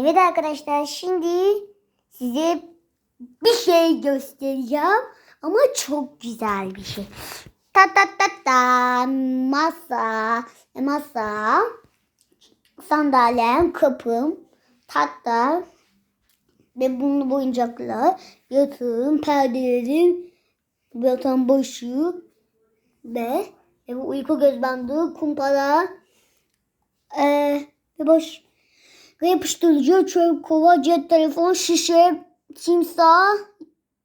Evet arkadaşlar şimdi size bir şey göstereceğim ama çok güzel bir şey. Ta ta ta ta masa masa sandalyem kapım tahta ve bunun oyuncaklar yatağım perdelerim yatağın başı ve, ve bu uyku göz bandı kumpara eee ve ve yapıştırıcı, çöp, kova, cep telefon, şişe, timsah,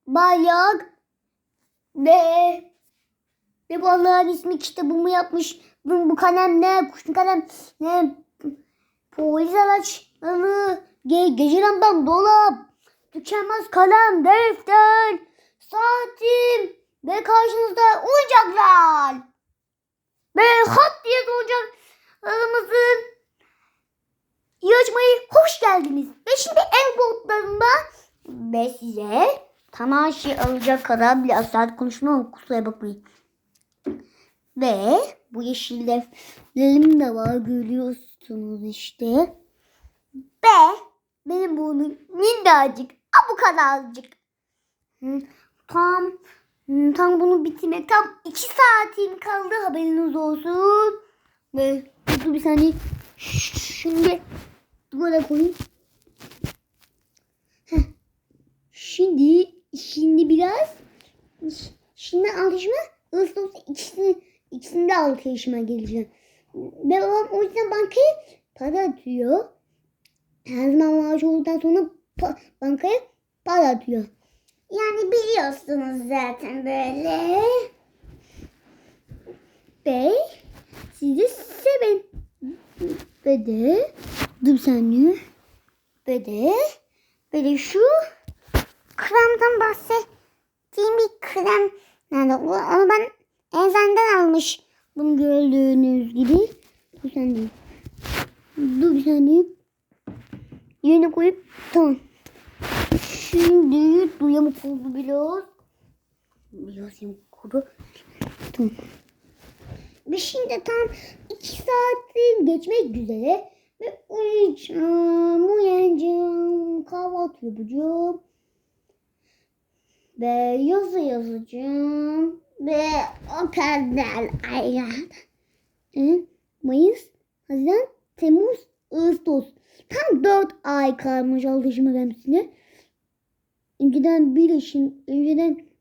bayrak ve ve bu Allah'ın ismi kitabımı yapmış. Bu, bu kalem ne? Kuşun kalem ne? Polis araçları, ge, gece lambam, dolap, tükenmez kalem, defter, saatim ve karşınızda oyuncaklar. Yarışmayı hoş geldiniz. Ve şimdi en botlarından ve size tamam şey alacak kadar biraz saat konuşma kusura bakmayın. Ve bu yeşil defterim de var görüyorsunuz işte. Ve benim burnum minnacık. Bu kadarcık. Tam tam bunu bitirmek tam iki saatim kaldı haberiniz olsun. Ve dur bir saniye. Şimdi Duvara koyayım. Heh. Şimdi şimdi biraz şimdi altı yaşıma Ağustos ikisini ikisinde altı yaşıma geleceğim. Ve babam o yüzden bankaya para atıyor. Her zaman maaş olduktan sonra pa- bankaya para atıyor. Yani biliyorsunuz zaten böyle. Ve sizi seven. Ve de dur ve de şu kremden bahsettiğim bir krem nerede? Onu ben eczaneden almış. Bunu gördüğünüz gibi. Dur bir saniye. Dur koyup tamam. Şimdi dur yamuk oldu biraz. Biraz yamuk oldu. Tamam. Ve şimdi tam iki saatim geçmek üzere. Ve uyuyacağım, uyanacağım, kahvaltı yapacağım. Ve yazı yazacağım. Ve o kadar. Ee, Mayıs, Haziran, Temmuz, Ağustos. Tam dört ay kalmış alışma gelmesine. Önceden bir yaşın, önceden